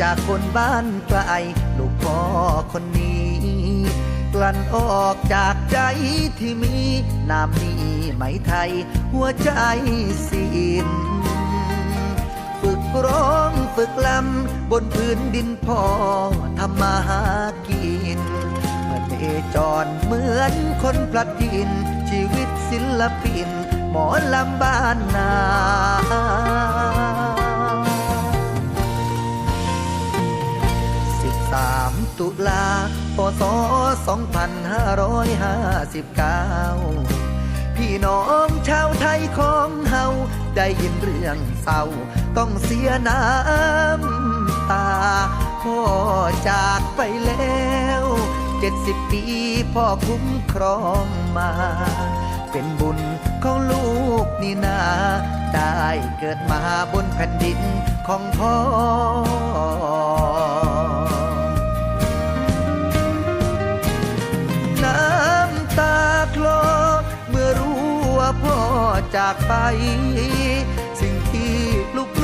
จากคนบ้านไกลลูกพ่อคนนี้ กลั่นออกจากใจที่มีนามนี้ไหมไทย หัวใจสินฝึกร้องฝึกลำบนพื้นดินพ่อทำมาหากินเมื่อเนจรเหมือนคนพลัดดิน ชีวิตศิลปิน หมอลำบ้านนา ศ2559 พี่น้องชาวไทยของเฮาได้ยินเรื่องเศร้า ต้องเสียน้ำตา พ่อจากไปแล้วเจ็ดสิบปีพ่อคุ้มครองมา เป็นบุญของลูกนี่นา ได้เกิดมาบนแผ่นดินของพ่อ จากไป สิ่งที่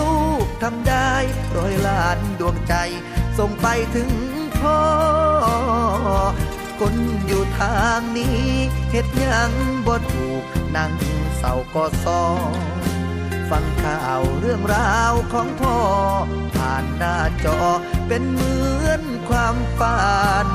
ลูกๆทำได้ร้อยล้านดวงใจ ส่งไปถึงพ่อ คนอยู่ทางนี้เฮ็ดยังบ่ถูกนั่งเศร้าก็ซอฟังข่าวเรื่องราวของพ่อ ผ่านหน้าจอเป็นเหมือนความฝัน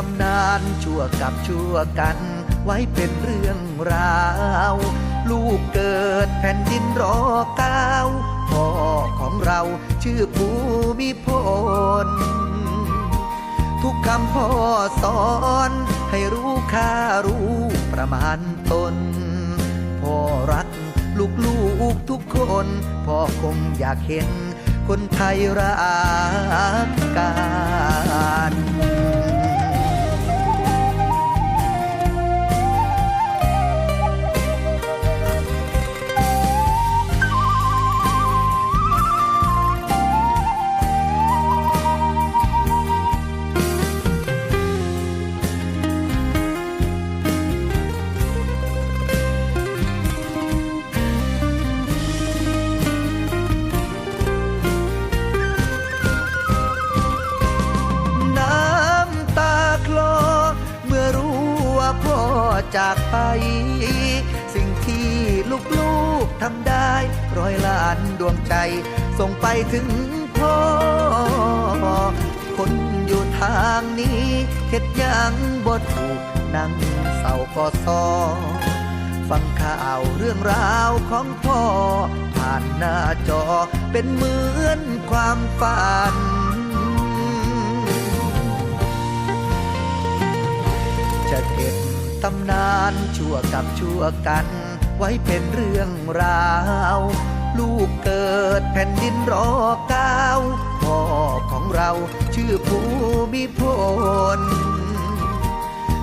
ตำนานชั่วกับชั่วกัน ไว้เป็นเรื่องราว ลูกเกิดแผ่นดินรอเก้าพ่อของเราชื่อภูมิพล ทุกคำพ่อสอนให้รู้ค่ารู้ประมาณตน พ่อรักลูกลูกทุกคน พ่อคงอยากเห็นคนไทยรักกัน จากไป สิ่งที่ลูกๆทำได้ร้อยล้านดวงใจ ส่งไปถึงพ่อ คนอยู่ทางนี้เฮ็ดยังบ่ถูกนั่งเศร้าก็ซอฟังข่าวเรื่องราวของพ่อ ผ่านหน้าจอเป็นเหมือนความฝัน ตำนานชั่วกับชั่วกัน ไว้เป็นเรื่องราว ลูกเกิดแผ่นดินรอก้าพ่อของเราชื่อภูมิพล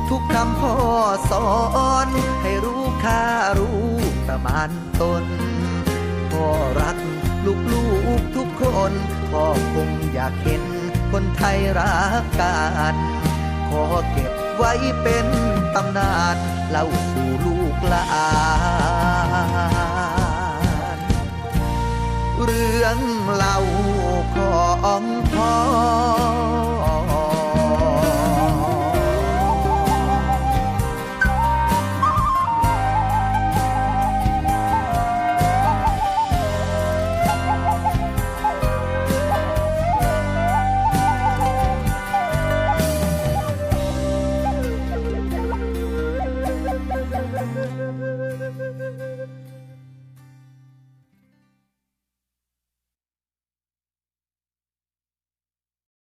ทุกคำพ่อสอนให้รู้ค่ารู้ประมาณตนพ่อรักลูกลูกๆทุกคนพ่อคงอยากเห็นคนไทยรักกัน ขอเก็บ ไว้เป็นตำนานเล่าสู่ลูกหลาน